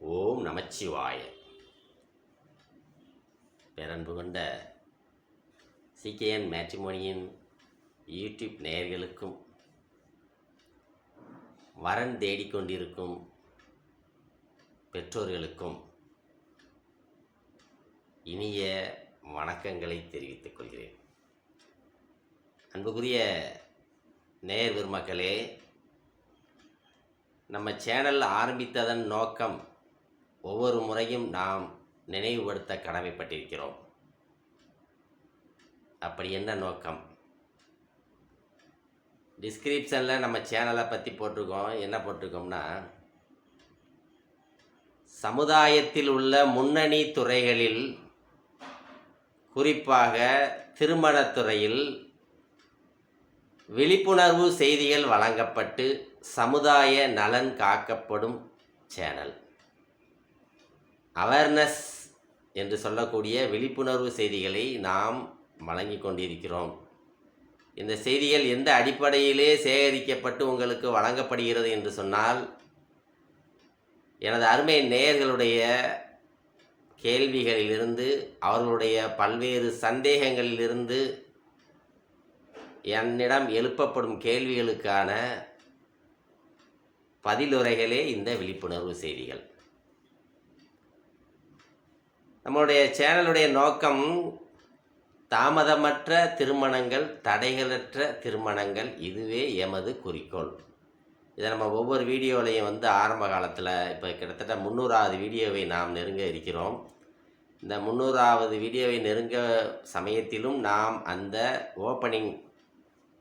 ஓம் நமச்சிவாய. பேரன்பு கொண்ட CKN மேட்ரிமோனியின் YouTube நேயர்களுக்கும் வரன் தேடிக்கொண்டிருக்கும் பெற்றோர்களுக்கும் இனிய வணக்கங்களை தெரிவித்துக் கொள்கிறேன். அன்புக்குரிய நேயர் பெருமக்களே நம்ம சேனல் ஆரம்பித்ததன் நோக்கம் ஒவ்வொரு முறையும் நாம் நினைவுபடுத்த கடமைப்பட்டிருக்கிறோம். அப்படி என்ன நோக்கம்? டிஸ்கிரிப்ஷனில் நம்ம சேனலை பற்றி போட்டிருக்கோம். என்ன போட்டிருக்கோம்னா சமுதாயத்தில் உள்ள முன்னணி துறைகளில் குறிப்பாக திருமணத்துறையில் விழிப்புணர்வு செய்திகள் வழங்கப்பட்டு சமுதாய நலன் காக்கப்படும் சேனல். அவேர்னஸ் என்று சொல்லக்கூடிய விழிப்புணர்வு செய்திகளை நாம் வழங்கி கொண்டிருக்கிறோம். இந்த செய்திகள் எந்த அடிப்படையிலே சேகரிக்கப்பட்டு உங்களுக்கு வழங்கப்படுகிறது என்று சொன்னால் எனது அருமை நேயர்களுடைய கேள்விகளிலிருந்து அவர்களுடைய பல்வேறு சந்தேகங்களிலிருந்து என்னிடம் எழுப்பப்படும் கேள்விகளுக்கான பதிலுரைகளே இந்த விழிப்புணர்வு செய்திகள். நம்மளுடைய சேனலுடைய நோக்கம் தாமதமற்ற திருமணங்கள் தடைகளற்ற திருமணங்கள் இதுவே எமது குறிக்கோள். இதை நம்ம ஒவ்வொரு வீடியோலையும் வந்து ஆரம்ப காலத்தில் இப்போ கிட்டத்தட்ட முந்நூறாவது வீடியோவை நாம் நெருங்க இருக்கிறோம். இந்த முந்நூறாவது வீடியோவை நெருங்க சமயத்திலும் நாம் அந்த ஓப்பனிங்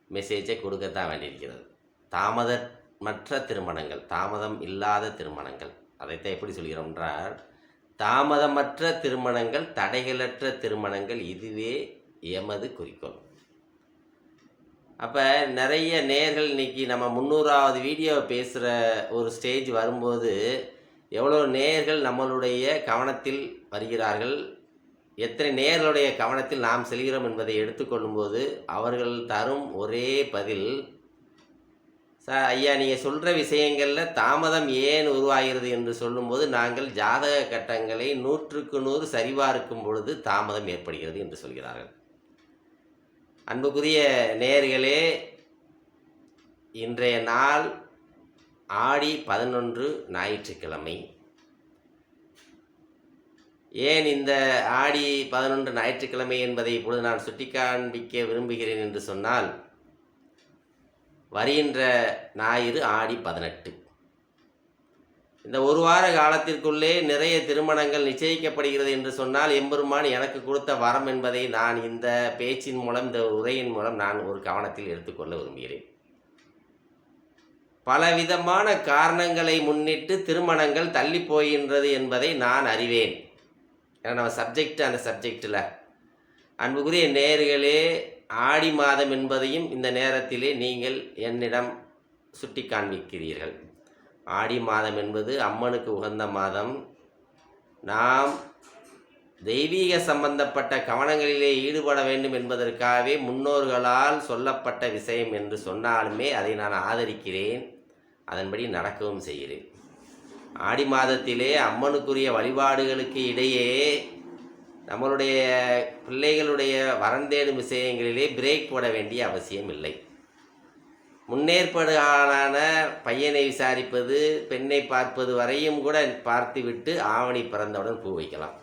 மெசேஜை கொடுக்கத்தான் வேண்டியிருக்கிறது. தாமதமற்ற திருமணங்கள் தாமதம் இல்லாத திருமணங்கள். அதைத்தான் எப்படி சொல்கிறோம் என்றால் தாமதமற்ற திருமணங்கள் தடைகளற்ற திருமணங்கள் இதுவே எமது குறிக்கோள். அப்போ நிறைய நேர்கள் இன்னைக்கு நம்ம முந்நூறாவது வீடியோ பேசுகிற ஒரு ஸ்டேஜ் வரும்போது எவ்வளோ நேர்கள் நம்மளுடைய கவனத்தில் வருகிறார்கள் எத்தனை நேர்களுடைய கவனத்தில் நாம் செல்கிறோம் என்பதை எடுத்துக்கொள்ளும்போது அவர்கள் தரும் ஒரே பதில் சார் ஐயா நீங்கள் சொல்கிற விஷயங்களில் தாமதம் ஏன் உருவாகிறது என்று சொல்லும்போது நாங்கள் ஜாதக கட்டங்களை நூற்றுக்கு நூறு சரிபார்க்கும் பொழுது தாமதம் ஏற்படுகிறது என்று சொல்கிறார்கள். அன்புக்குரிய நேர்களே இன்றைய நாள் ஆடி பதினொன்று ஞாயிற்றுக்கிழமை. ஏன் இந்த ஆடி பதினொன்று ஞாயிற்றுக்கிழமை என்பதை இப்பொழுது நான் சுட்டிக்காண்பிக்க விரும்புகிறேன் என்று சொன்னால் வருகின்ற ஞாயிறு ஆடி பதினெட்டு. இந்த ஒரு வார காலத்திற்குள்ளே நிறைய திருமணங்கள் நிச்சயிக்கப்படுகிறது என்று சொன்னால் எம்பெருமான் எனக்கு கொடுத்த வரம் என்பதை நான் இந்த பேச்சின் மூலம் இந்த உரையின் மூலம் நான் ஒரு கவனத்தில் எடுத்துக்கொள்ள விரும்புகிறேன். பலவிதமான காரணங்களை முன்னிட்டு திருமணங்கள் தள்ளி போகின்றது என்பதை நான் அறிவேன். ஏன்னா நம்ம சப்ஜெக்ட் அந்த சப்ஜெக்டில் அன்புக்குரிய நேர்களே ஆடி மாதம் என்பதையும் இந்த நேரத்திலே நீங்கள் என்னிடம் சுட்டி காண்பிக்கிறீர்கள் ஆடி மாதம் என்பது அம்மனுக்கு உகந்த மாதம். நாம் தெய்வீக சம்பந்தப்பட்ட கவனங்களிலே ஈடுபட வேண்டும் என்பதற்காகவே முன்னோர்களால் சொல்லப்பட்ட விஷயம் என்று சொன்னாலுமே அதை நான் ஆதரிக்கிறேன். அதன்படி நடக்கவும் செய்கிறேன். ஆடி மாதத்திலே அம்மனுக்குரிய வழிபாடுகளுக்கு இடையே நம்மளுடைய பிள்ளைகளுடைய வரந்தேடும் விஷயங்களிலே பிரேக் போட வேண்டிய அவசியம் இல்லை முன்னேற்பாடான பையனை விசாரிப்பது பெண்ணை பார்ப்பது வரையும் கூட பார்த்துவிட்டு ஆவணி பிறந்தவுடன் பூ வைக்கலாம்.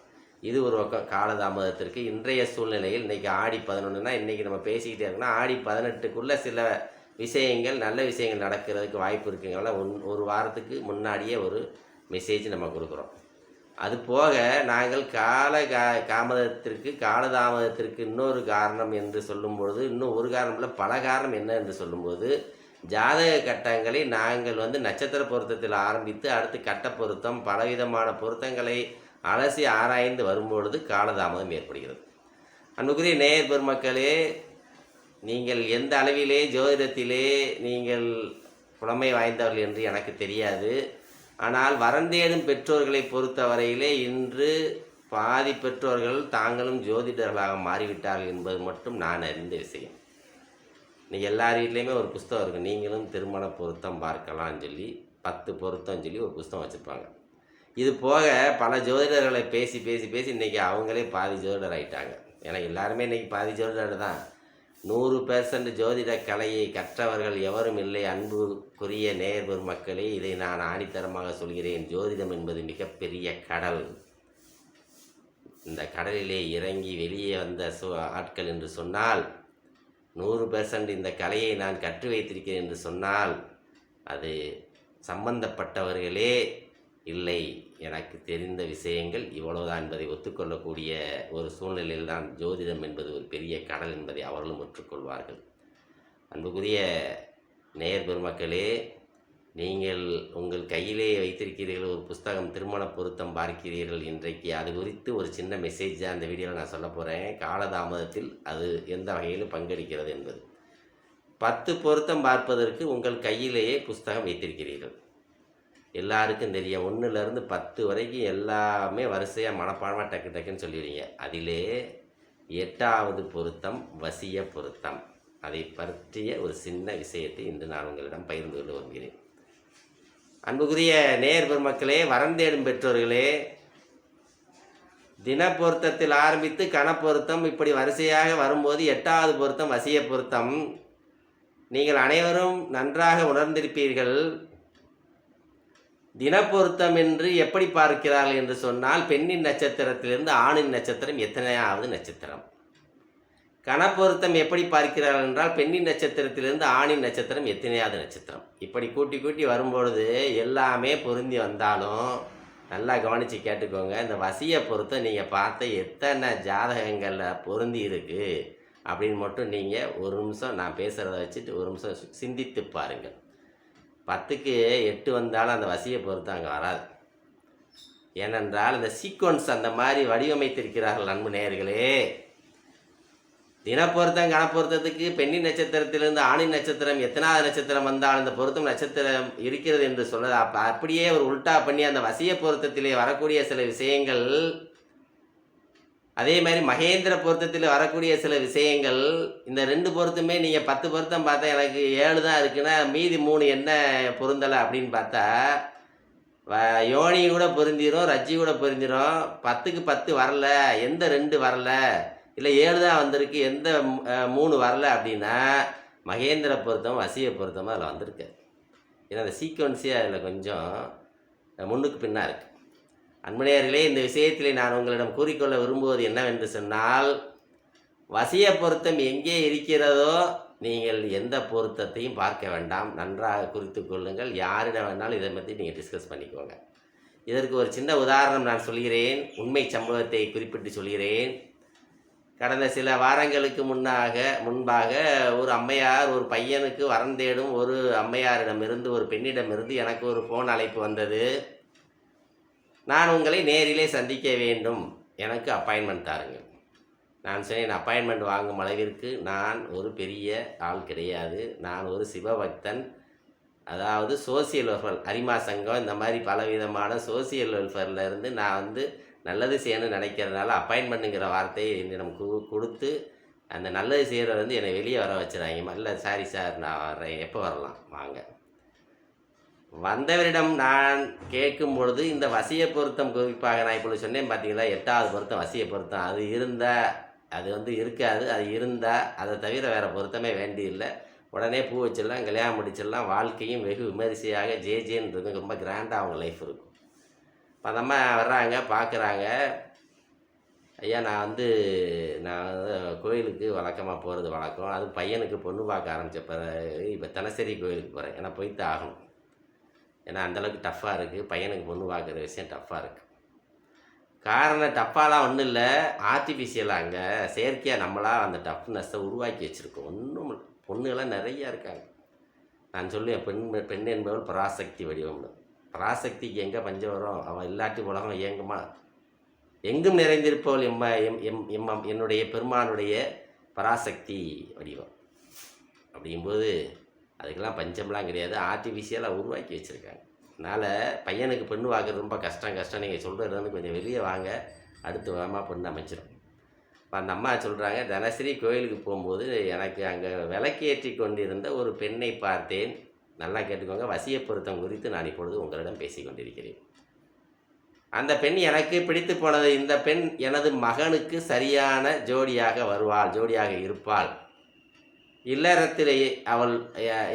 இது ஒரு பக்கம் காலதாமதத்திற்கு. இன்றைய சூழ்நிலையில் இன்றைக்கி ஆடி பதினொன்றுனா இன்றைக்கி நம்ம பேசிக்கிட்டே இருக்கோம்னா ஆடி பதினெட்டுக்குள்ளே சில விஷயங்கள் நல்ல விஷயங்கள் நடக்கிறதுக்கு வாய்ப்பு இருக்குங்களா ஒன் ஒரு வாரத்துக்கு முன்னாடியே ஒரு மெசேஜ் நம்ம கொடுக்குறோம். அது போக நாங்கள் கால கா காமதத்திற்கு காலதாமதத்திற்கு இன்னொரு காரணம் என்று சொல்லும்பொழுது இன்னும் ஒரு காரணம் இல்லை பல காரணம் என்ன என்று சொல்லும்போது ஜாதக கட்டங்களை நாங்கள் வந்து நட்சத்திர பொருத்தத்தில் ஆரம்பித்து அடுத்து கட்ட பொருத்தம் பலவிதமான பொருத்தங்களை அலசி ஆராய்ந்து வரும்பொழுது காலதாமதம் ஏற்படுகிறது. அன்புக்குரிய நேயர் பெருமக்களே நீங்கள் எந்த அளவிலே ஜோதிடத்திலே நீங்கள் புலமை வாய்ந்தவர்கள் என்று எனக்கு தெரியாது. ஆனால் வரந்தேடும் பெற்றோர்களை பொறுத்தவரையிலே இன்று பாதி பெற்றோர்கள் தாங்களும் ஜோதிடர்களாக மாறிவிட்டார்கள் என்பது மட்டும் நான் அறிந்த விஷயம். இன்னைக்கு எல்லார் வீட்லேயுமே ஒரு புஸ்தகம் இருக்குது நீங்களும் திருமண பொருத்தம் பார்க்கலாம்னு சொல்லி பத்து பொருத்தம் சொல்லி ஒரு புஸ்தகம் வச்சுருப்பாங்க. இது போக பல ஜோதிடர்களை பேசி பேசி பேசி இன்றைக்கி அவங்களே பாதி ஜோதிடர் ஆகிட்டாங்க ஏன்னா எல்லாருமே இன்றைக்கி பாதி ஜோதிடர் தான். நூறு பெர்சன்ட் ஜோதிட கலையை கற்றவர்கள் எவரும் இல்லை. அன்புக்குரிய நேர் மக்களே இதை நான் ஆணித்தரமாக சொல்கிறேன். ஜோதிடம் என்பது மிகப்பெரிய கடல். இந்த கடலிலே இறங்கி வெளியே வந்த சு ஆட்கள் என்று சொன்னால் நூறு பெர்சன்ட் இந்த கலையை நான் கற்று வைத்திருக்கிறேன் என்று சொன்னால் அது சம்பந்தப்பட்டவர்களே இல்லை. எனக்கு தெரிந்த விஷயங்கள் இவ்வளவுதான் என்பதை ஒத்துக்கொள்ளக்கூடிய ஒரு சூழ்நிலையில்தான் ஜோதிடம் என்பது ஒரு பெரிய கடல் என்பதை அவர்களும் ஒற்றுக்கொள்வார்கள். அன்புக்குரிய நேயர் பெருமக்களே நீங்கள் உங்கள் கையிலே வைத்திருக்கிறீர்கள் ஒரு புஸ்தகம் திருமண பொருத்தம் பார்க்கிறீர்கள் இன்றைக்கு. அது குறித்து ஒரு சின்ன மெசேஜ் அந்த வீடியோவில் நான் சொல்ல போகிறேன் காலதாமதத்தில் அது எந்த வகையிலும் பங்கெடுக்கிறது என்பது. பத்து பொருத்தம் பார்ப்பதற்கு உங்கள் கையிலேயே புஸ்தகம் வைத்திருக்கிறீர்கள். எல்லாருக்கும் தெரியும். ஒன்றுலேருந்து பத்து வரைக்கும் எல்லாமே வரிசையாக மனப்பாடமாக டக்கு டக்குன்னு சொல்லிடுவீங்க அதிலே எட்டாவது பொருத்தம் வசிய பொருத்தம். அதை பற்றிய ஒரு சின்ன விஷயத்தை இன்று நான் உங்களிடம் பகிர்ந்து கொள்ள வருகிறேன் அன்புக்குரிய நேர் பெருமக்களே வரந்தேடும் பெற்றோர்களே தின பொருத்தத்தில் ஆரம்பித்து கணப்பொருத்தம் இப்படி வரிசையாக வரும்போது எட்டாவது பொருத்தம் வசிய பொருத்தம். நீங்கள் அனைவரும் நன்றாக உணர்ந்திருப்பீர்கள். தினப்பொருத்தம் என்று எப்படி பார்க்கிறார்கள் என்று சொன்னால் பெண்ணின் நட்சத்திரத்திலிருந்து ஆணின் நட்சத்திரம் எத்தனையாவது நட்சத்திரம்? கணப்பொருத்தம் எப்படி பார்க்கிறார்கள் என்றால் பெண்ணின் நட்சத்திரத்திலிருந்து ஆணின் நட்சத்திரம் எத்தனையாவது நட்சத்திரம்? இப்படி கூட்டி கூட்டி வரும்பொழுது எல்லாமே பொருந்தி வந்தாலும் நல்லா கவனித்து கேட்டுக்கோங்க இந்த வசியை பொருத்தம் நீங்கள் பார்த்த எத்தனை ஜாதகங்களில் பொருந்தி இருக்குது அப்படின்னு மட்டும் நீங்கள் ஒரு நிமிஷம் நான் பேசுகிறத வச்சுட்டு ஒரு நிமிஷம் சி- சிந்தித்து பாருங்கள். பத்துக்கு எட்டு வந்தாலும் அந்த வசியை பொறுத்து அங்கே வராது. ஏனென்றால் இந்த சீக்வன்ஸ் அந்த மாதிரி வடிவமைத்திருக்கிறார்கள் அன்பு நேயர்களே. தினப்பொருத்தம் கணப்பொருத்தத்துக்கு பெண்ணின் நட்சத்திரத்திலிருந்து ஆணின் நட்சத்திரம் எத்தனாவது நட்சத்திரம் வந்தால் அந்த பொருத்தம் நட்சத்திரம் இருக்கிறது என்று சொல்ல அப்படியே ஒரு உல்டா பண்ணி அந்த வசிய பொருத்தத்திலே வரக்கூடிய சில விஷயங்கள் அதே மாதிரி மகேந்திர பொருத்தத்தில் வரக்கூடிய சில விஷயங்கள் இந்த ரெண்டு பொருத்தமே நீங்கள் பத்து பொருத்தம் பார்த்தா எனக்கு ஏழு தான் இருக்குன்னா மீதி மூணு என்ன பொருந்தலை அப்படின்னு பார்த்தா வ- யோனி கூட பொருந்திரும் ரஜ்ஜி கூட பொருந்திரும். பத்துக்கு பத்து வரல எந்த ரெண்டு வரல இல்லை ஏழு தான் வந்திருக்கு எந்த மூணு வரல அப்படின்னா மகேந்திர பொருத்தம் வசிய பொருத்தமாக அதில் வந்திருக்கு. ஏன்னா அந்த சீக்வன்ஸே அதில் கொஞ்சம் முன்னுக்கு பின்னாக இருக்குது அன்பனையர்களே இந்த விஷயத்திலே நான் உங்களிடம் கூறிக்கொள்ள விரும்புவது என்னவென்று சொன்னால் வசிய பொருத்தம் எங்கே இருக்கிறதோ நீங்கள் எந்த பொருத்தத்தையும் பார்க்க வேண்டாம். நன்றாக குறித்து கொள்ளுங்கள். யாரிடம் வேணாலும் இதை பற்றி நீங்கள் டிஸ்கஸ் பண்ணிக்கோங்க. இதற்கு ஒரு சின்ன உதாரணம் நான் சொல்கிறேன். உண்மை சம்பவத்தை குறிப்பிட்டு சொல்கிறேன். கடந்த சில வாரங்களுக்கு முன்னாக முன்பாக ஒரு அம்மையார் ஒரு பையனுக்கு வரந்தேடும் ஒரு அம்மையாரிடமிருந்து ஒரு பெண்ணிடமிருந்து எனக்கு ஒரு ஃபோன் அழைப்பு வந்தது. நான் உங்களை நேரிலே சந்திக்க வேண்டும். எனக்கு அப்பாயின்மெண்ட் தாருங்கள் நான் சொன்னேன் அப்பாயின்மெண்ட் வாங்கும் அளவிற்கு நான் ஒரு பெரிய ஆள் கிடையாது. நான் ஒரு சிவபக்தன். அதாவது சோசியல் வெல்ஃபேர் அரிமா சங்கம் இந்த மாதிரி பலவிதமான சோசியல் வெல்ஃபேர்லேருந்து நான் வந்து நல்லது செய்யணும்னு நினைக்கிறதுனால அப்பாயின்மெண்ட்டுங்கிற வார்த்தையை என்னிடம் கு கொடுத்து அந்த நல்லது செய்கிறத வந்து என்னை வெளியே வர வச்சுறாங்க. இல்லை சாரி சார் நான் வர்றேன். எப்போ வரலாம்? வாங்க. வந்தவரிடம் நான் கேட்கும் பொழுது இந்த வசிய பொருத்தம் குறிப்பாக நான் இப்பொழுது சொன்னேன் பார்த்தீங்களா? எட்டாவது பொருத்தம் வசிய பொருத்தம். அது இருந்தால் அது வந்து இருக்காது. அது இருந்தால் அதை தவிர வேறு பொருத்தமே வேண்டியில்லை. உடனே பூ வச்சிடலாம் கல்யாணம் முடிச்சிடலாம். வாழ்க்கையும் வெகு விமரிசையாக ஜே ஜேன்னு இருக்கும். ரொம்ப கிராண்டாக அவங்க லைஃப் இருக்கும். இப்போ அந்த அம்மா வர்றாங்க பார்க்குறாங்க. ஐயா நான் வந்து நான் கோயிலுக்கு வழக்கமாக போகிறது வழக்கம். அது பையனுக்கு பொண்ணு பார்க்க ஆரம்பித்த பிறகு இப்போ தனசரி கோயிலுக்கு போகிறேன் ஏன்னா போய்த்து ஆகணும். ஏன்னா அந்தளவுக்கு டஃப்பாக இருக்குது பையனுக்கு பொண்ணு பார்க்குற விஷயம் டஃப்பாக இருக்குது காரணம் டஃப்பாலாம் ஒன்றும் இல்லை. ஆர்டிஃபிஷியலாக அங்கே செயற்கையாக நம்மளாக அந்த டஃப்னஸை உருவாக்கி வச்சுருக்கோம். ஒன்றும் பொண்ணுகளாம் நிறையா இருக்காங்க. நான் சொல்லுவேன் பெண் பெண் என்பவள் பராசக்தி வடிவம்னு. பராசக்திக்கு எங்கே பஞ்சம் வரும்? அவன் இல்லாட்டி உலகம் இயங்குமா? எங்கும் நிறைந்திருப்பவள் எம்ம எம் எம் எம் என்னுடைய பெருமானுடைய பராசக்தி வடிவம். அப்படிங்கும்போது அதுக்கெல்லாம் பஞ்சம்லாம் கிடையாது. ஆர்டிஃபிஷியலாக உருவாக்கி வச்சுருக்காங்க. அதனால் பையனுக்கு பெண்ணு வாங்குறது ரொம்ப கஷ்டம் கஷ்டம். நீங்கள் சொல்கிறது வந்து கொஞ்சம் வெளியே வாங்க. அடுத்து விதமாக பொண்ணு அமைச்சிடும் இப்போ அந்த அம்மா சொல்கிறாங்க தினசரி கோயிலுக்கு போகும்போது எனக்கு அங்கே விளக்கேற்றி கொண்டிருந்த ஒரு பெண்ணை பார்த்தேன். நல்லா கேட்டுக்கோங்க. வசிய பொருத்தம் குறித்து நான் இப்பொழுது உங்களிடம் பேசி கொண்டிருக்கிறேன். அந்த பெண் எனக்கு பிடித்து போனது. இந்த பெண் எனது மகனுக்கு சரியான ஜோடியாக வருவாள் ஜோடியாக இருப்பாள். இல்லறத்திலேயே அவள்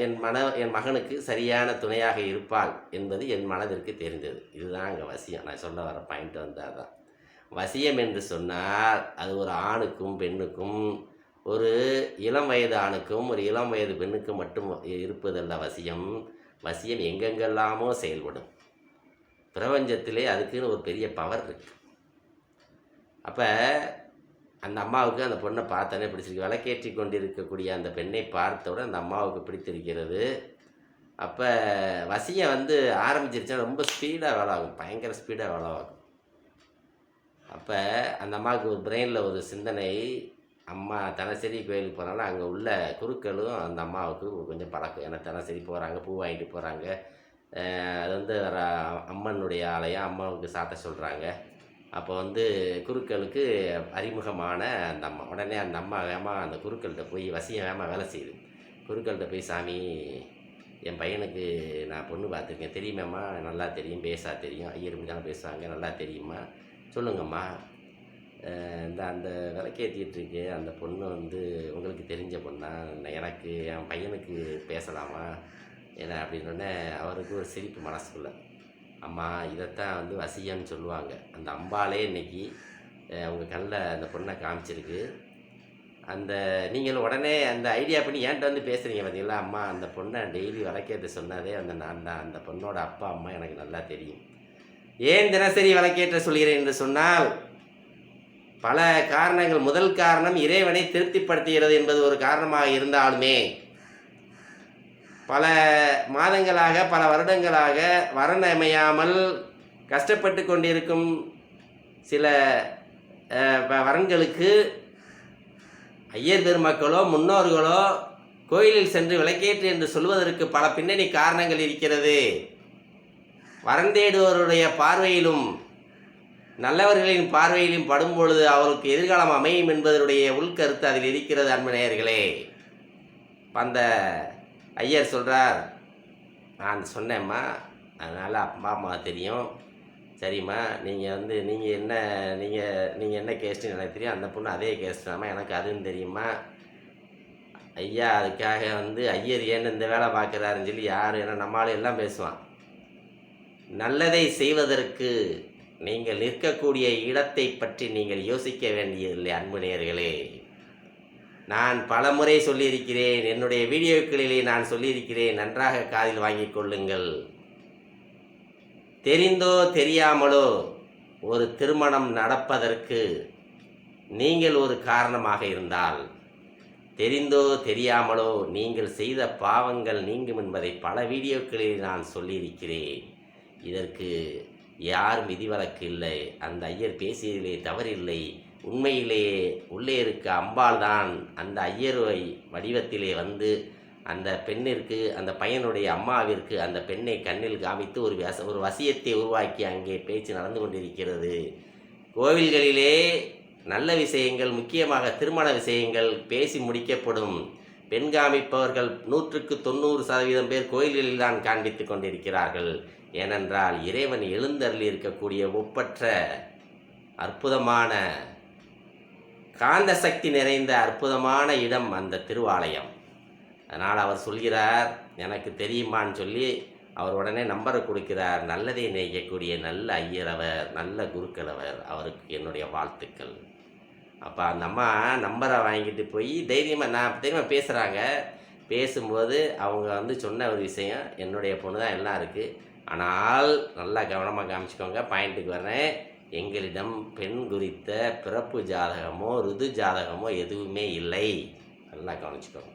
என் மன என் மகனுக்கு சரியான துணையாக இருப்பாள் என்பது என் மனதிற்கு தெரிந்தது. இதுதான் அங்கே வசியம். நான் சொல்ல வர பாயிண்ட் வந்தால் தான் வசியம் என்று சொன்னால் அது ஒரு ஆணுக்கும் பெண்ணுக்கும் ஒரு இளம் வயது ஆணுக்கும் ஒரு இளம் வயது பெண்ணுக்கும் மட்டும் இருப்பதல்ல வசியம். வசியம் எங்கெங்கெல்லாமோ செயல்படும். பிரபஞ்சத்திலே அதுக்குன்னு ஒரு பெரிய பவர் இருக்குது அப்போ அந்த அம்மாவுக்கு அந்த பொண்ணை பார்த்தோன்னே பிடிச்சிருக்கு. விளக்கேற்றி கொண்டிருக்கக்கூடிய அந்த பெண்ணை பார்த்தவுடன் அந்த அம்மாவுக்கு பிடித்திருக்கிறது. அப்போ வசியம் வந்து ஆரம்பிச்சிருச்சா ரொம்ப ஸ்பீடாக வேலை ஆகும். பயங்கர ஸ்பீடாக வேலை ஆகும். அப்போ அந்த அம்மாவுக்கு ஒரு பிரெயினில் ஒரு சிந்தனை அம்மா தினசரி கோயிலுக்கு போனாலும் அங்கே உள்ள குருக்களும் அந்த அம்மாவுக்கு கொஞ்சம் பழக்கம். ஏன்னா தினசரி போகிறாங்க பூ வாங்கிட்டு போகிறாங்க அது வந்து அம்மனுடைய ஆலயம் அம்மாவுக்கு சாத்த சொல்கிறாங்க அப்போ வந்து குருக்களுக்கு அறிமுகமான அந்த அம்மா. உடனே அந்த அம்மா வேமா அந்த குருக்கள்கிட்ட போய் வசியம் வேமா வேலை செய்யுது. குருக்கள்கிட்ட போய் சாமி என் பையனுக்கு நான் பொண்ணு பார்த்துருக்கேன். தெரியுமேம்மா நல்லா தெரியும். பேசா தெரியும். ஐயர் இப்படி தானே பேசுவாங்க. நல்லா தெரியுமா சொல்லுங்கம்மா. இந்த அந்த விளக்கேற்றிட்டுருக்கு அந்த பொண்ணு வந்து உங்களுக்கு தெரிஞ்ச பொண்ணா? எனக்கு என் பையனுக்கு பேசலாமா? ஏன்னா அப்படின்னோடனே அவருக்கு ஒரு சிரிப்பு மனசுக்குள்ள. அம்மா இதைத்தான் வந்து வசியம்னு சொல்லுவாங்க. அந்த அம்பாலே இன்னைக்கு உங்கள் உங்க கண்ணில் அந்த பொண்ணை காமிச்சிருக்கு. அந்த நீங்கள் உடனே அந்த ஐடியா பண்ணி ஏன்ட்ட வந்து பேசுகிறீங்க பார்த்தீங்களா அம்மா அந்த பொண்ணை டெய்லி வளர்க்கிறது சொன்னதே அந்த நான் தான். அந்த பொண்ணோட அப்பா அம்மா எனக்கு நல்லா தெரியும். ஏன் தினசரி வளர்க்கேற்ற சொல்கிறேன் என்று சொன்னால் பல காரணங்கள். முதல் காரணம் இறைவனை திருப்திப்படுத்துகிறது என்பது ஒரு காரணமாக இருந்தாலுமே பல மாதங்களாக பல வருடங்களாக வரன் அமையாமல் கஷ்டப்பட்டு கொண்டிருக்கும் சில வ- வரன்களுக்கு ஐயர் பெருமக்களோ முன்னோர்களோ கோயிலில் சென்று விளக்கேற்று என்று சொல்வதற்கு பல பின்னணி காரணங்கள் இருக்கிறது. வரன் தேடுவோருடைய பார்வையிலும் நல்லவர்களின் பார்வையிலும் படும் பொழுது அவருக்கு எதிர்காலம் அமையும் என்பதனுடைய உள்கருத்து அதில் இருக்கிறது அன்பு நேயர்களே. அந்த ஐயர் சொல்கிறார் நான் சொன்னேம்மா அதனால் அப்பா அம்மா தெரியும். சரிம்மா நீங்கள் வந்து நீங்கள் என்ன நீங்கள் நீங்கள் என்ன கேஸ்ட்டுன்னு எனக்கு தெரியும். அந்த பொண்ணு அதே கேஸ்ட் தாம்மா எனக்கு அதுவும் தெரியுமா ஐயா அதுக்காக வந்து ஐயர் ஏன்னு இந்த வேலை பார்க்குறாருன்னு சொல்லி யார் ஏன்னா நம்மளால எல்லாம் பேசுவான். நல்லதை செய்வதற்கு நீங்கள் நிற்கக்கூடிய இடத்தை பற்றி நீங்கள் யோசிக்க வேண்டியதில்லை அன்பு நேர்களே நான் பலமுறை சொல்லியிருக்கிறேன். என்னுடைய வீடியோக்களிலே நான் சொல்லியிருக்கிறேன். நன்றாக காதில் வாங்கிக் கொள்ளுங்கள். தெரிந்தோ தெரியாமலோ ஒரு திருமணம் நடப்பதற்கு நீங்கள் ஒரு காரணமாக இருந்தால் தெரிந்தோ தெரியாமலோ நீங்கள் செய்த பாவங்கள் நீங்கும் என்பதை பல வீடியோக்களில் நான் சொல்லியிருக்கிறேன். இதற்கு யாரும் விதிவழக்கு இல்லை. அந்த ஐயர் பேசியதிலே தவறில்லை. உண்மையிலேயே உள்ளே இருக்க அம்பாள் தான் அந்த ஐயருவை வடிவத்திலே வந்து அந்த பெண்ணிற்கு அந்த பையனுடைய அம்மாவிற்கு அந்த பெண்ணை கண்ணில் காமித்து ஒரு வச ஒரு வசியத்தை உருவாக்கி அங்கே பேச்சு நடந்து கொண்டிருக்கிறது. கோவில்களிலே நல்ல விஷயங்கள் முக்கியமாக திருமண விஷயங்கள் பேசி முடிக்கப்படும் பெண் காமிப்பவர்கள் நூற்றுக்கு தொண்ணூறு சதவீதம் பேர் கோயில்களில் தான் காண்பித்து கொண்டிருக்கிறார்கள். ஏனென்றால் இறைவன் எழுந்தருளி இருக்கக்கூடிய ஒப்பற்ற அற்புதமான காந்த சக்தி நிறைந்த அற்புதமான இடம் அந்த திருவாலயம். அதனால் அவர் சொல்கிறார் எனக்கு தெரியுமான்னு சொல்லி அவர் உடனே நம்பரை கொடுக்கிறார். நல்லதை நினைக்கக்கூடிய நல்ல ஐயரவர் நல்ல குருக்களவர் அவருக்கு என்னுடைய வாழ்த்துக்கள். அப்போ அந்த அம்மா நம்பரை வாங்கிட்டு போய் தைரியமாக நான் தைரியமாக பேசுகிறாங்க பேசும்போது அவங்க வந்து சொன்ன ஒரு விஷயம் என்னுடைய பொண்ணு தான் எல்லாம் இருக்குது ஆனால் நல்லா கவனமாக காமிச்சுக்கோங்க பாயிண்ட்டுக்கு வரேன் எங்களிடம் பெண் குறித்த பிறப்பு ஜாதகமோ ருது ஜாதகமோ எதுவுமே இல்லை. நல்லா கவனிச்சுக்கோங்க.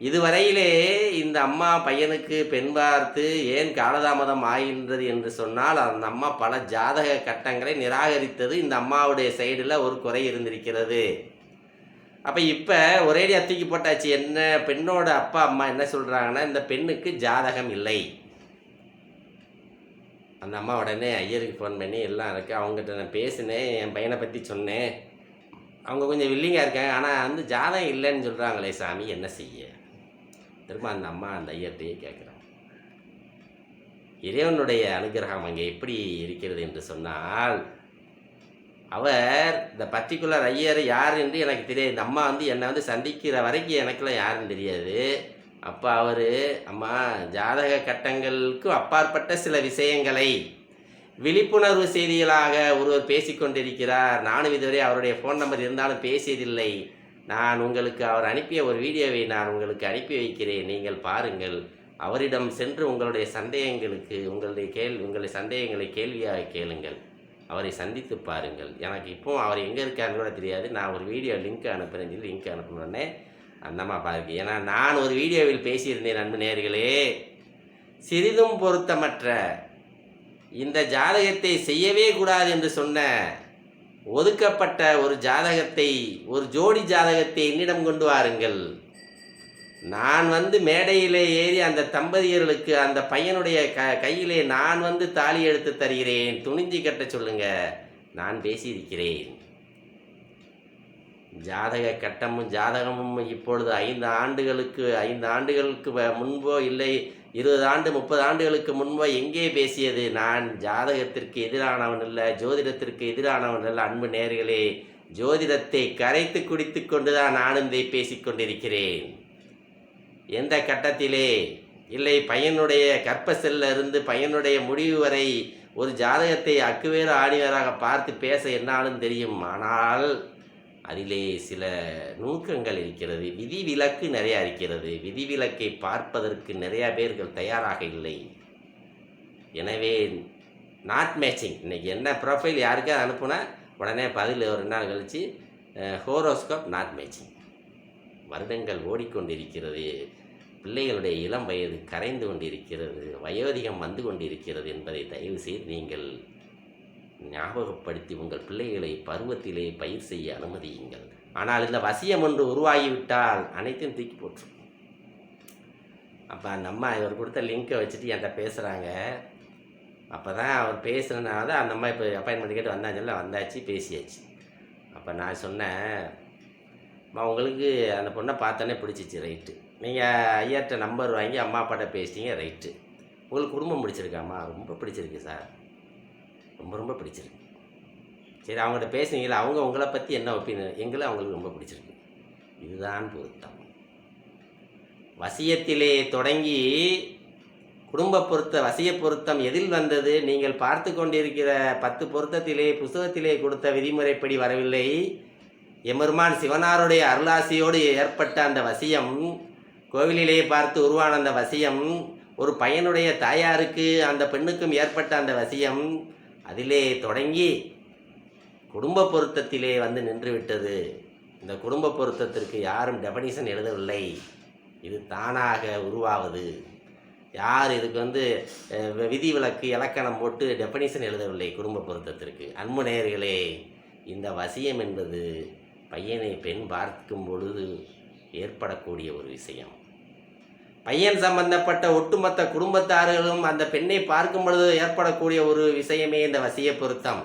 இதுவரையிலே இந்த அம்மா பையனுக்கு பெண் பார்த்து ஏன் காலதாமதம் ஆகின்றது என்று சொன்னால் அந்த அம்மா பல ஜாதக கட்டங்களை நிராகரித்தது இந்த அம்மாவுடைய சைடில் ஒரு குறை இருந்திருக்கிறது. அப்போ இப்போ ஒரேடியாக தூக்கி போட்டாச்சு என்ன பெண்ணோட அப்பா அம்மா என்ன சொல்கிறாங்கன்னா இந்த பெண்ணுக்கு ஜாதகம் இல்லை. அந்த அம்மா உடனே ஐயருக்கு ஃபோன் பண்ணி எல்லாம் இருக்கு. அவங்ககிட்ட நான் பேசினேன். என் பையனை பற்றி சொன்னேன். அவங்க கொஞ்சம் வில்லிங்காக இருக்காங்க. ஆனால் வந்து ஜாதகம் இல்லைன்னு சொல்கிறாங்களே சாமி என்ன செய்ய? திரும்ப அந்த அம்மா அந்த ஐயர்கிட்டயே கேட்குறாங்க இறைவனுடைய அனுகிரகம் அங்கே எப்படி இருக்கிறது என்று சொன்னால் அவர் இந்த பர்டிகுலர் ஐயர் யார் என்று எனக்கு தெரியாது. இந்த அம்மா வந்து என்னை வந்து சந்திக்கிற வரைக்கும் எனக்குலாம் யாருன்னு தெரியாது. அப்போ அவர் அம்மா ஜாதக கட்டங்களுக்கு அப்பாற்பட்ட சில விஷயங்களை விழிப்புணர்வு செய்திகளாக ஒருவர் பேசிக்கொண்டிருக்கிறார். நானும் இதுவரை அவருடைய ஃபோன் நம்பர் இருந்தாலும் பேசியதில்லை. நான் உங்களுக்கு அவர் அனுப்பிய ஒரு வீடியோவை நான் உங்களுக்கு அனுப்பி வைக்கிறேன். நீங்கள் பாருங்கள். அவரிடம் சென்று உங்களுடைய சந்தேகங்களுக்கு உங்களுடைய கேள் உங்களுடைய சந்தேகங்களை கேள்வியாக கேளுங்கள். அவரை சந்தித்து பாருங்கள். எனக்கு இப்போ அவர் எங்கே இருக்காருன்னு கூட தெரியாது. நான் ஒரு வீடியோ லிங்க் அனுப்புகிறேன் சொல்லி லிங்க் அனுப்பினோடனே அந்தம்மா பாருங்க. ஏன்னா நான் ஒரு வீடியோவில் பேசியிருந்தேன் அன்பு நேர்களே. சிறிதும் பொருத்தமற்ற இந்த ஜாதகத்தை செய்யவே கூடாது என்று சொன்ன ஒதுக்கப்பட்ட ஒரு ஜாதகத்தை ஒரு ஜோடி ஜாதகத்தை என்னிடம் கொண்டு வாருங்கள். நான் வந்து மேடையிலே ஏறி அந்த தம்பதியர்களுக்கு அந்த பையனுடைய க கையிலே நான் வந்து தாலி எடுத்து தருகிறேன். துணிஞ்சு கட்ட சொல்லுங்க. நான் பேசியிருக்கிறேன். ஜாதக கட்டமும் ஜாதகமும் இப்பொழுது ஐந்து ஆண்டுகளுக்கு ஐந்து ஆண்டுகளுக்கு முன்போ இல்லை இருபது ஆண்டு முப்பது ஆண்டுகளுக்கு முன்போ எங்கே பேசியது? நான் ஜாதகத்திற்கு எதிரானவன் அல்ல ஜோதிடத்திற்கு எதிரானவன் அல்ல அன்பு நேர்களே. ஜோதிடத்தை கரைத்து குடித்து கொண்டுதான் நானும் இதை பேசிக் கொண்டிருக்கிறேன். எந்த கட்டத்திலே? இல்லை பையனுடைய கற்பசெல்ல இருந்து பையனுடைய முடிவு வரை ஒரு ஜாதகத்தை அக்குவேறு ஆணிவராக பார்த்து பேச என்னாலும் தெரியும். ஆனால் அதிலே சில நுணுக்கங்கள் இருக்கிறது. விதிவிலக்கு நிறையா இருக்கிறது. விதிவிலக்கை பார்ப்பதற்கு நிறையா பேர்கள் தயாராக இல்லை. எனவே நாட் மேட்சிங் இன்றைக்கி என்ன ப்ரொஃபைல் யாருக்காவது அனுப்புனா உடனே பதில் ஒரு ரெண்டு நாள் கழித்து ஹோரோஸ்கோப் நாட் மேட்சிங் வருடங்கள் ஓடிக்கொண்டிருக்கிறது. பிள்ளைகளுடைய இளம் வயது கரைந்து கொண்டிருக்கிறது. வயோதிகம் வந்து கொண்டிருக்கிறது என்பதை தயவு செய்து நீங்கள் ஞாபகப்படுத்தி உங்கள் பிள்ளைகளை பருவத்திலே பயிர் செய்ய அனுமதியுங்கள். ஆனால் இந்த வசியம் ஒன்று உருவாகிவிட்டால் அனைத்தையும் தூக்கி போட்டுரும். அப்போ அந்த அம்மா இவர் கொடுத்த லிங்கை வச்சுட்டு என்கிட்ட பேசுகிறாங்க அப்போ தான் அவர் பேசுகிறனால தான் அந்த அம்மா இப்போ அப்பாயின்மெண்ட் கேட்டு வந்தாங்கல்ல வந்தாச்சு பேசியாச்சு. அப்போ நான் சொன்னேன் அம்மா உங்களுக்கு அந்த பொண்ணை பார்த்தோன்னே பிடிச்சிச்சு ரைட்டு நீங்கள் ஐயாட்ட நம்பர் வாங்கி அம்மா அப்பாட்ட பேசிட்டீங்க ரைட்டு உங்களுக்கு குடும்பம் பிடிச்சிருக்காம்மா? ரொம்ப பிடிச்சிருக்கு சார். ரொம்ப ரொம்ப பிடிச்சிருக்கு. சரி அவங்கள்ட்ட பேசுனீங்களா அவங்க உங்களை பற்றி என்ன ஒப்பீனியன் எங்களை அவங்களுக்கு ரொம்ப பிடிச்சிருக்கு. இதுதான் பொருத்தம். வசியத்திலே தொடங்கி குடும்ப பொருத்த வசிய பொருத்தம் எதில் வந்தது? நீங்கள் பார்த்து கொண்டிருக்கிற பத்து பொருத்தத்திலே புஸ்தகத்திலே கொடுத்த விதிமுறைப்படி வரவில்லை. எமருமான் சிவனாருடைய அருளாசியோடு ஏற்பட்ட அந்த வசியம் கோவிலிலே பார்த்து உருவான அந்த வசியம் ஒரு பையனுடைய தாயாருக்கு அந்த பெண்ணுக்கும் ஏற்பட்ட அந்த வசியம் அதிலே தொடங்கி குடும்ப பொருத்தத்திலே வந்து நின்றுவிட்டது. இந்த குடும்ப பொருத்தத்திற்கு யாரும் டெபனிஷன் எழுதவில்லை. இது தானாக உருவாவது. யார் இதுக்கு வந்து விதிவிலக்கு இலக்கணம் போட்டு டெபனிஷன் எழுதவில்லை குடும்ப பொருத்தத்திற்கு. அன்பு நேயர்களே இந்த வசியம் என்பது பையனை பெண் பார்க்கும் பொழுது ஏற்படக்கூடிய ஒரு விஷயம். பையன் சம்பந்தப்பட்ட ஒட்டுமொத்த குடும்பத்தார்களும் அந்த பெண்ணை பார்க்கும் பொழுது ஏற்படக்கூடிய ஒரு விஷயமே இந்த வசிய பொருத்தம்.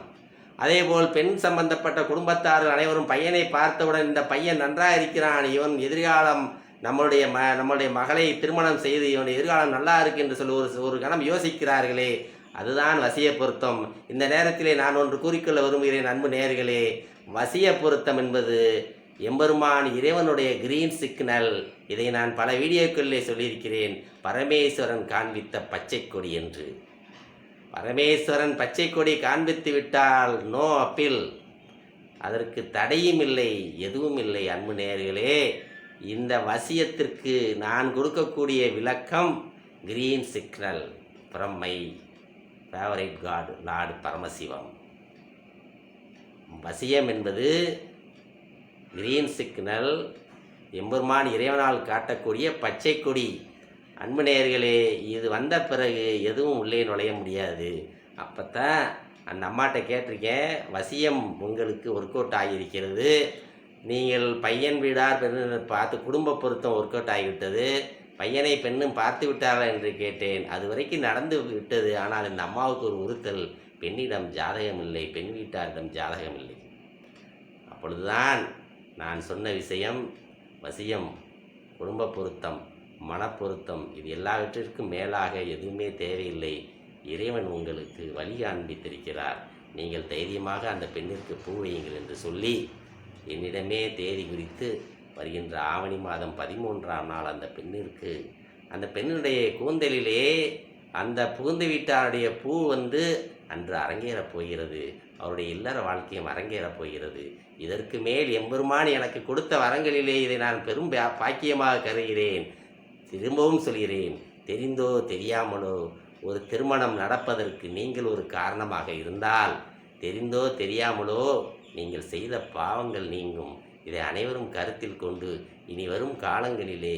அதேபோல் பெண் சம்பந்தப்பட்ட குடும்பத்தார்கள் அனைவரும் பையனை பார்த்தவுடன் இந்த பையன் நன்றாக இருக்கிறான் இவன் எதிர்காலம் நம்மளுடைய ம நம்மளுடைய மகளை திருமணம் செய்து இவன் எதிர்காலம் நல்லா இருக்கு என்று சொல்லி ஒரு ஒரு கணம் யோசிக்கிறார்களே. அதுதான் வசிய பொருத்தம். இந்த நேரத்திலே நான் ஒன்று கூறிக்கொள்ள விரும்புகிறேன் அன்பு நேர்களே வசிய பொருத்தம் என்பது எம்பெருமான் இறைவனுடைய கிரீன் சிக்னல் இதை நான் பல வீடியோக்களிலே சொல்லியிருக்கிறேன். பரமேஸ்வரன் காண்பித்த பச்சை கொடி என்று. பரமேஸ்வரன் பச்சை கொடி காண்பித்து விட்டால் நோ அப்பீல். அதற்கு தடையும் இல்லை எதுவும் இல்லை அன்பு நேர்களே இந்த வசியத்திற்கு நான் கொடுக்கக்கூடிய விளக்கம் green signal from my favourite god lord Paramasivam. வசியம் என்பது கிரீன் சிக்னல் எம்பெருமான் இறைவனால் காட்டக்கூடிய பச்சை கொடி அன்பு நேயர்களே இது வந்த பிறகு எதுவும் உள்ளே நுழைய முடியாது. அப்போ தான் அந்த அம்மாட்ட கேட்டிருக்கேன் வசியம் உங்களுக்கு ஒர்க் அவுட் ஆகியிருக்கிறது. நீங்கள் பையன் வீடார் பெண்ணு பார்த்து குடும்ப பொருத்தம் ஒர்க் அவுட் ஆகிவிட்டது. பையனை பெண்ணும் பார்த்து விட்டாரா என்று கேட்டேன். அது வரைக்கும் நடந்து விட்டது. ஆனால் இந்த அம்மாவுக்கு ஒரு உறுத்தல். பெண்ணிடம் ஜாதகம் இல்லை பெண் வீட்டாரிடம் ஜாதகம் இல்லை. அப்பொழுதுதான் நான் சொன்ன விஷயம் வசியம் குடும்ப பொருத்தம் மனப்பொருத்தம் இது எல்லாவற்றிற்கும் மேலாக எதுவுமே தேவையில்லை. இறைவன் உங்களுக்கு வழி காண்பித்திருக்கிறார். நீங்கள் தைரியமாக அந்த பெண்ணிற்கு பூ வையுங்கள் என்று சொல்லி என்னிடமே தேதி குறித்து வருகின்ற ஆவணி மாதம் பதிமூன்றாம் நாள் அந்த பெண்ணிற்கு அந்த பெண்ணுடைய கூந்தலிலே அந்த புகுந்து வீட்டாருடைய பூ வந்து அன்று அரங்கேறப் போகிறது. அவருடைய இல்லற வாழ்க்கையும் அரங்கேறப் போகிறது. இதற்கு மேல் எம்பெருமான் எனக்கு கொடுத்த வரங்களிலே இதை நான் பெரும் பாக்கியமாக கருகிறேன் திரும்பவும் சொல்கிறேன் தெரிந்தோ தெரியாமலோ ஒரு திருமணம் நடப்பதற்கு நீங்கள் ஒரு காரணமாக இருந்தால் தெரிந்தோ தெரியாமலோ நீங்கள் செய்த பாவங்கள் நீங்கும். இதை அனைவரும் கருத்தில் கொண்டு இனி வரும் காலங்களிலே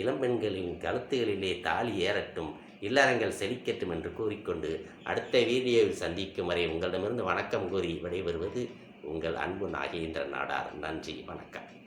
இளம்பெண்களின் கழுத்துகளிலே தாலி ஏறட்டும். இல்லறங்கள் செழிக்கட்டும் என்று கூறிக்கொண்டு அடுத்த வீடியோவில் சந்திக்கும் வரை உங்களிடமிருந்து வணக்கம் கூறி விடைபெறுவது உங்கள் அன்பு நாகேந்திர நாடார். நன்றி வணக்கம்.